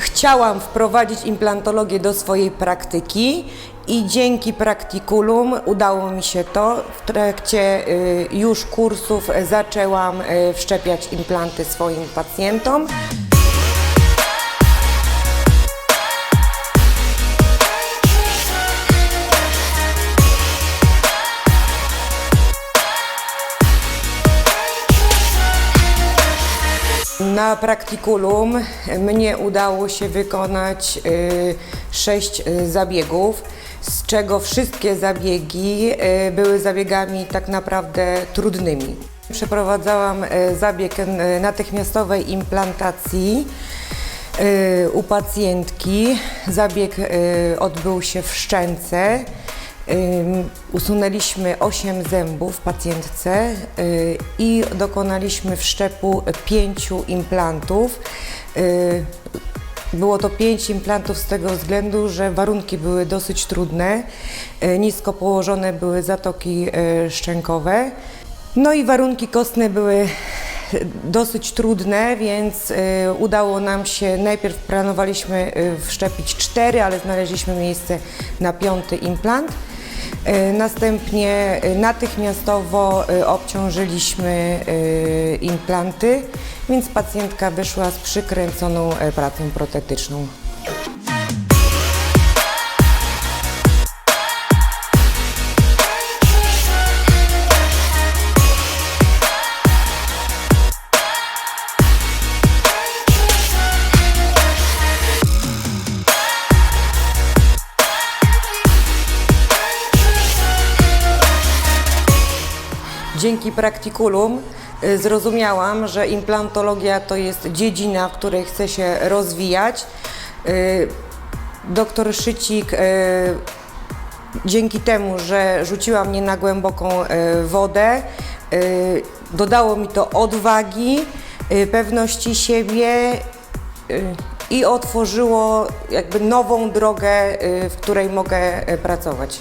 Chciałam wprowadzić implantologię do swojej praktyki i dzięki praktikulum udało mi się to. W trakcie y, już kursów zaczęłam y, wszczepiać implanty swoim pacjentom. Na praktikulum mnie udało się wykonać y, sześć y, zabiegów, z czego wszystkie zabiegi y, były zabiegami tak naprawdę trudnymi. Przeprowadzałam zabieg natychmiastowej implantacji u pacjentki. Zabieg odbył się w Szczęce. Usunęliśmy 8 zębów pacjentce y, i dokonaliśmy wszczepu pięciu implantów. Y, Było to pięć implantów z tego względu, że warunki były dosyć trudne, y, nisko położone były zatoki szczękowe. No i warunki kostne były dosyć trudne, więc udało nam się, najpierw planowaliśmy wszczepić cztery, ale znaleźliśmy miejsce na piąty implant. Y, Następnie y, natychmiastowo y, obciążyliśmy implanty, więc pacjentka wyszła z przykręconą pracą protetyczną. Dzięki praktikulum y, zrozumiałam, że implantologia to jest dziedzina, w której chcę się rozwijać. Y, Doktor Szycik y, dzięki temu, że rzuciła mnie na głęboką wodę, dodało mi to odwagi, pewności siebie i otworzyło jakby nową drogę, w której mogę pracować.